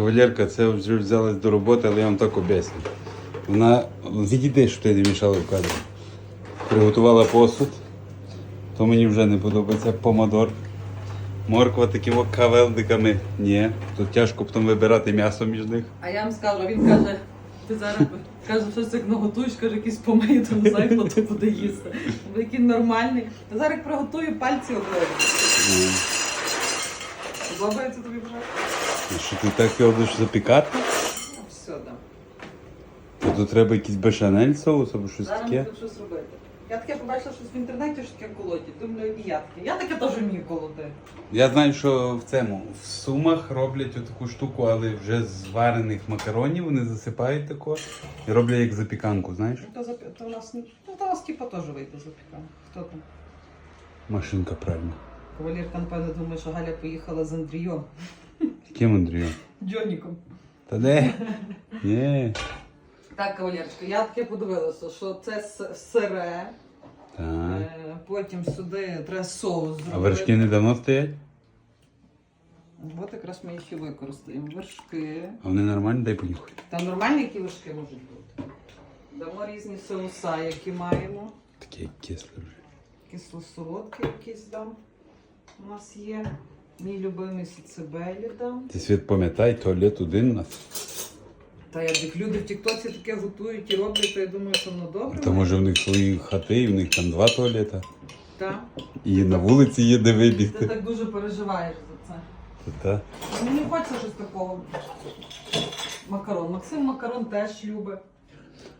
Кавалерка, це вже взялась до роботи, але я вам так об'ясню. Вона відійди, що ти не мішала в кадрі. Приготувала посуд, то мені вже не подобається помадор. Морква такими кавелдиками. Ні, тут тяжко потім вибирати м'ясо між них. А я вам скажу, він каже, ти зараз каже, щось як наготуєш, каже, якісь помиї, то не знаю, хто тут буде їсти. Бо який нормальний. Та зараз як приготую, пальці. Ну, Подобається тобі вже? І Що ти так його будеш запікати? Ну, все, да. То тут треба якийсь бешанель соус або щось Зараз таке. буду щось робити. Я таке побачила щось в інтернеті, що таке колотять. Думаю, і я таке. Я таке теж вмію колоти. Я знаю, що в цьому в сумах роблять таку штуку, але вже з варених макаронів вони засипають тако і роблять як запіканку, знаєш? То, запі... то у нас, ну, то у нас типа теж вийде запіканка. Хто там? Машинка правильно. Кавалерка, напевно, думає, що Галя поїхала з Андрієм. Яким Андрію? Джоніком. Та де? Ні. Так, кавалерочка, я таке подивилася, що це с- сире, Так. е, потім сюди треба соус зробити. А вершки недавно стоять? От якраз ми їх і використаємо. Вершки. А вони нормальні, дай понюхай. Там нормальні які вершки можуть бути. Дамо різні соуса, які маємо. Такі як кислі вже. Кисло-солодкі якісь дам. У нас є. Мій любимий сіцебелі дам. Ти світ пам'ятай, туалет один нас. Та як люди в Тіктоці таке готують і роблять, то я думаю, що воно добре. Та може в них свої хати, і в них там два туалета. Так. І на вулиці є де Ти вибігти. так дуже переживаєш за це. Та. Мені хочеться щось такого. Макарон. Максим макарон теж любить.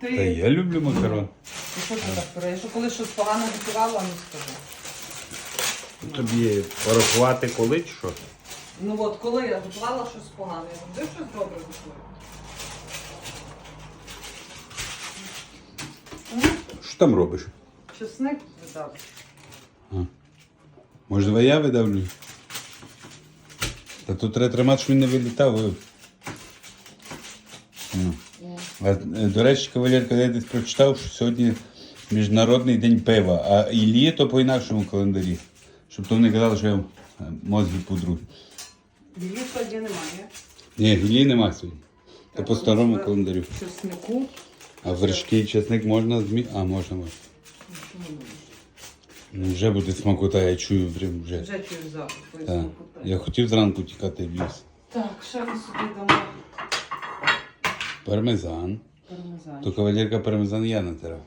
Ти, Та я люблю макарон. Ти що ти так пере? Що коли щось погано готувала, не скажу. Тобі порахувати коли чи що? Ну от коли я готувала щось погане, я завжди щось добре готую. Що там робиш? Чесник видав. Може, давай я видавлю? Та тут треба тримати, щоб він не вилітав. Ну. А, е, до речі, кавалерка, я десь прочитав, що сьогодні Міжнародний день пива, а Іллі то по інакшому календарі. Щоб то не казали, що я е, мозги пудру. Її сьогодні немає. Ні, Іллі нема сьогодні. Так, по старому календарю. Чеснику. А вершки і чесник можна змі... А, можна, можна. Ну, вже буде смакота, я чую прям вже. Вже чую запах. Так. смакота. Я хотів зранку тікати в ліс. Так, ще ми собі дамо Пармезан. пармезан. То кавалерка пармезан я натирав.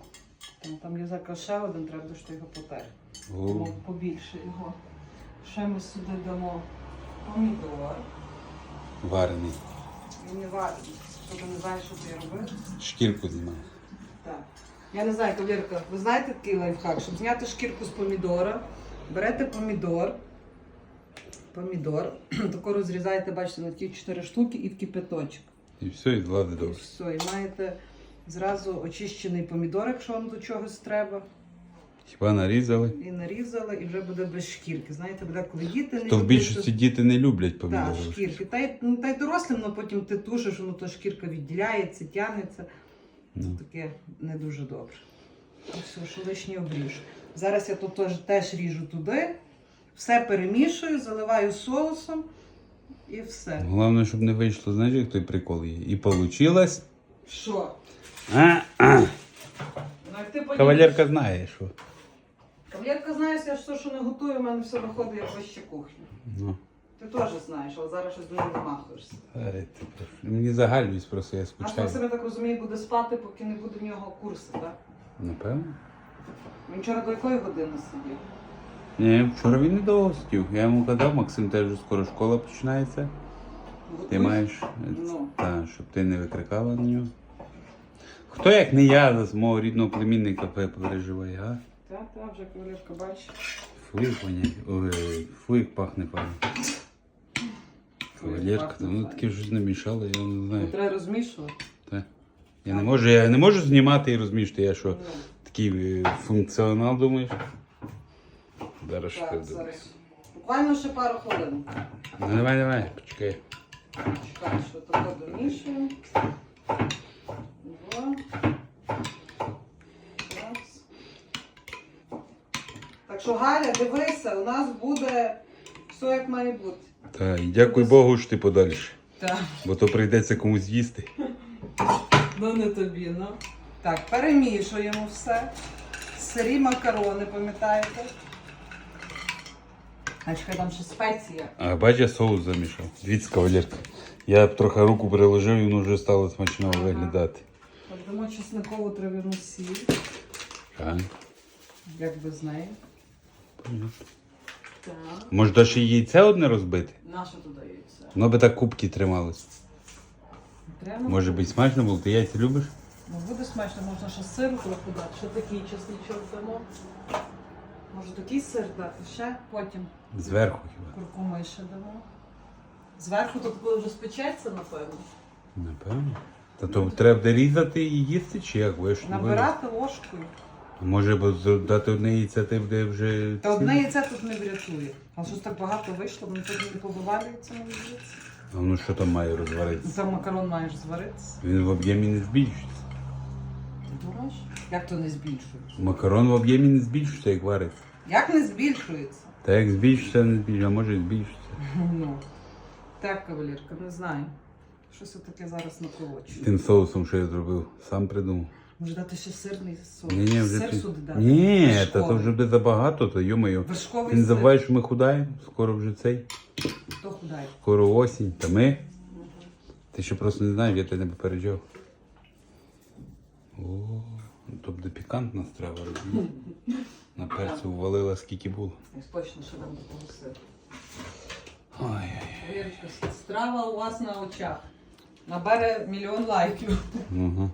Там, там є заказ ще один, треба що його потер. О, Тому побільше його. Ще ми сюди дамо помідор. варений. Він не варений. Тобто не знаєш, що ти робиш. Шкірку знімаю. Так. Я не знаю, Кавірка, ви знаєте такий лайфхак, щоб зняти шкірку з помідора, берете помідор, помідор, тако розрізаєте, бачите, на ті чотири штуки і в кипяточок. І все, і влади І все, і маєте зразу очищений помідор, якщо вам до чогось треба, Хіба нарізали? і нарізали, і вже буде без шкірки. Знаєте, буде коли діти не То в люблять, більшості діти не люблять Так, помідори. шкірки. Та й, ну, та й дорослим, ну потім ти тушиш, воно то шкірка відділяється, тягнеться. Ну. Таке не дуже добре. І все, що лишнє обріж. Зараз я тут теж, теж ріжу туди, все перемішую, заливаю соусом і все. Головне, щоб не вийшло, знаєш, як той прикол є. І получилось. Що? А, а. Ну, як ти потім... Кавалерка знає, що. Кавалерка знає, я ж все, що не готую, у мене все виходить як вище кухня. Ну. Ти теж знаєш, але зараз щось до мене намахуєшся. Ти. Мені загальність просто, я Наш скучаю. Максим, я так розумію, буде спати, поки не буде в нього курсу, так? Напевно. Він вчора до якої години сидів? Ні, вчора він недовго сидів. Я йому казав, Максим, теж скоро школа починається. Ти Готуй. маєш, е, Ну. та, щоб ти не викрикала на нього. Хто як не я за мого рідного племінника переживає, а? Так, так, вже кавалерка бачить. Фу, як воняє. Ой, фу, як пахне пані. Кавалерка, пахне ну таке щось намішало, я не Не знаю. треба розмішувати. Та. Я не можу, я не можу знімати і розмішати, я що, Ну, такий е, функціонал, думаєш? Зараз так, ти зараз. Буквально ще пару хвилин. Ну давай, давай, почекай. Чекай, що таке домішуємо. Два. Раз. Так що, Галя, дивися, у нас буде все як має бути. Та, і дякуй Богу, що ти подальше. Так. бо то прийдеться комусь їсти. Ну не тобі, ну. Так, перемішуємо все. Сирі макарони, пам'ятаєте? А чекай, там ще спеція. А бач, я соус замішав. Дивіться, кавалерка. Я б трохи руку приложив і воно вже стало смачно виглядати. Так, дамо чесникову трав'яну сіль, Так. як без неї. Так. Може, даже ще яйце одне розбити? Наше туди яйце. Воно би так кубки трималось. Прямо. Може би смачно було. Ти яйця любиш? Ну, буде смачно, можна ще сиру трохи дати. Ще такий чесничок дамо. Може такий сир дати, ще потім Зверху хіба. куркуми ще дамо. Зверху тут коли вже спечеться, напевно. Напевно. Та то треба буде різати і їсти, чи як? Ви ж не Набирати ложкою. Може, бо дати одне яйце, ти буде вже. Та одне яйце тут не врятує. А щось так багато вийшло, мені тут не повивалюється, мені здається. А воно що там має розваритися? Там макарон маєш зваритися. Він в об'ємі не збільшується. Ти думаєш? Як то не збільшується? Макарон в об'ємі не збільшується, як вариться. Як не збільшується? Та як збільшується, не збільшується, а може і збільшується. Ну. Так, кавалерка, не знаю. Щось таке зараз наколочу. Тим соусом, що я зробив, сам придумав. Може дати ще сирний соус? Ні, ні, вже Сир ти- сюди дати? Ні, та Вершковий. то вже буде забагато, то йомаю. Вершковий Ти не сир. забувай, що ми худаємо, скоро вже цей, Хто худає? скоро осінь. Та ми. Ти ще просто не знаєш, я тебе не попереджав. О, ну то буде пікантна страва, розумієш? На перцю ввалила скільки було. Я точно ще дам такого сиру. Ой-ой. Вірочка, страва у вас на очах. Набере мільйон лайків. Угу.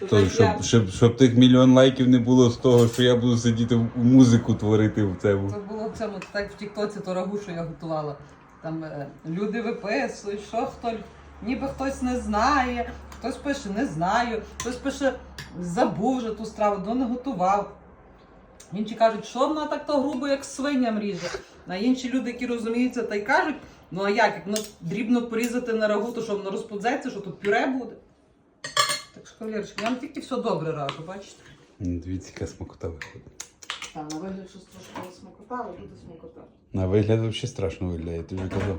То щоб, щоб, щоб тих мільйон лайків не було з того, що я буду сидіти в музику творити в цьому. Це було в цьому так в Тіктоці то рагу, що я готувала. Там е, люди виписують, що хто ніби хтось не знає, хтось пише не знаю, хтось пише забув вже ту страву, до не готував. Інші кажуть, що вона так то грубо, як свиням ріже. А інші люди, які розуміються, та й кажуть, ну а як, як дрібно порізати на рагу, то що воно розпудзеться, що тут пюре буде. Так що, кавалерочка, я вам тільки все добре раджу, бачите? М, Дивіться, яка смакота виходить. Так, на вигляд щось трошки смакота, але буде смакота. На вигляд взагалі страшно виглядає, ти вже казав.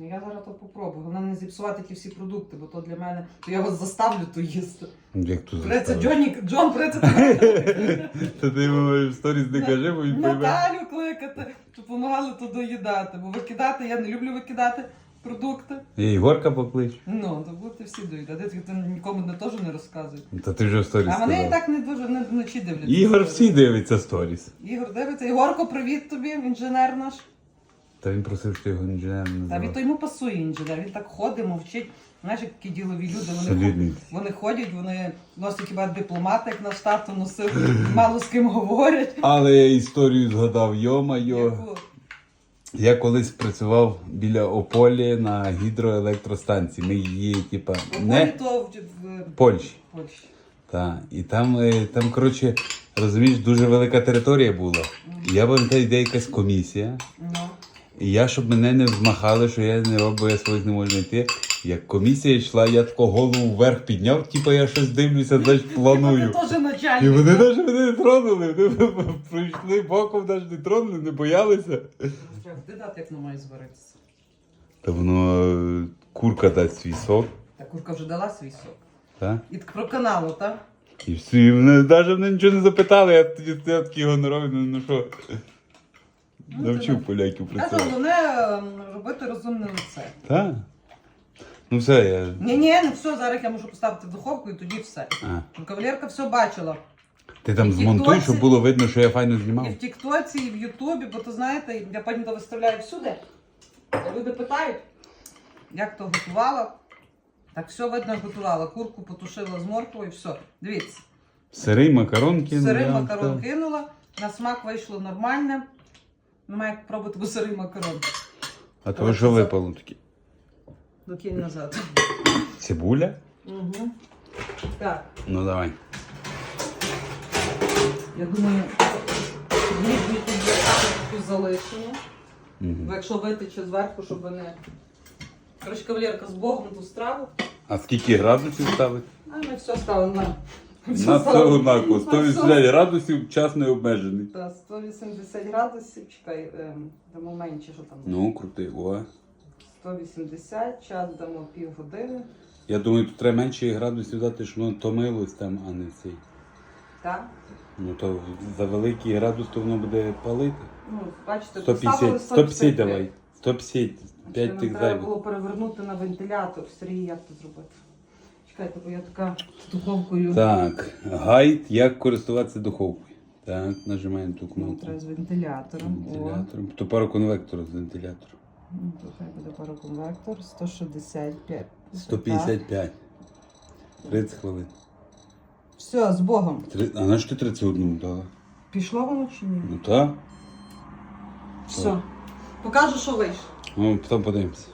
Ну, Я зараз то попробую. Головне не зіпсувати ті всі продукти, бо то для мене, то я вас заставлю то їсти. Як тут Приця заставиш? Джонні, Джон, приця Та ти йому в сторіс не кажи, бо він пойме. Наталю кликати, щоб допомагали то доїдати. Бо викидати, я не люблю викидати продукти. Я Ігорка поклич. Ну, то будете всі доїдати. То нікому не теж не розказуй. Та ти вже в сторіс А вони і сказав. так не дуже не вночі дивляться. Ігор всі дивиться сторіс. Ігор дивиться. Ігорко, привіт тобі, інженер наш. Та він просив, що його інженером Та називав. він то йому пасує інженер. Він так ходить, мовчить. Знаєш, як такі ділові люди, вони Солідний. Вони ходять, вони носять хіба дипломати, як на штату носив, мало з ким говорять. Але я історію згадав, йо-майо. Яку? Я колись працював біля Ополі на гідроелектростанції. Ми її, типа, Не не то в, Польщі. Польщі. Так. І там, е, там, коротше, розумієш, дуже велика територія була. І я пам'ятаю, йде якась комісія. І я, щоб мене не змахали, що я не роблю, я своїх не можу знайти. Як комісія йшла, я тако голову вверх підняв, типу я щось дивлюся, значить планую. І начальник. вони навіть мене не тронули. Вони пройшли боком, навіть не тронули, не боялися. Треба дати, як воно має зваритися. Та воно е, курка дасть свій сок, Та курка вже дала свій сок. так? І так проканало, так? І всі, навіть мене нічого не запитали, я тоді я такий гоноровий, ну, ну що. Ну, Навчив поляків Каже, працювати. головне ем, робити розумне лице. Так. Ну все, я. Ні, ні, ну все, зараз я можу поставити в духовку і тоді все. А. Ну, Кавалерка все бачила. Ти там І змонтуй, щоб було видно, що я файно знімав. І в Тіктоці, і в Ютубі, бо то знаєте, я потім то виставляю всюди. Люди питають, як то готувала. Так все видно, як готувала. Курку потушила з морквою, все. Дивіться, Сирий макарон кинув. сирий я макарон кинула, на смак вийшло нормальне. Немає як пробувати бо макарон. А того що випало таке? Докинь назад. Цибуля? Угу. Так, Ну давай. я думаю, хлібні тут тут залишимо. Бо Угу. якщо витече зверху, щоб вони. Коротше, кавалерка з Богом ту страву. А скільки градусів ставити? А ми все ставимо на. На все однаково. 180 градусів час не обмежений. Та 180 градусів, чекай, ем, дамо менше, що там. Ну, крутий. О. 180, час дамо півгодини. Я думаю, тут треба менше градусів дати, щоб воно томилось там, а не цей. Так? Ну то за великий градус то воно буде палити. Ну, бачите, поставили 150, 150 давай. 150, 5 нам тих треба зайвих. було перевернути на вентилятор. Сергій, як це зробити? Чекайте, бо я така з духовкою. Так, гайд, як користуватися духовкою. Так, нажимаємо ту Ну, кнопку. треба з вентилятором. О. Вентилятором. То пароконвектор з вентилятором. Ну, Тут хай буде пароконвектор. 165. 155. 30 хвилин. Все, з Богом. Три- А на що ти 31 дала? Пішло воно чи ні? Ну так. Все. Покажу, що вийшло. Ну, потім подивимося.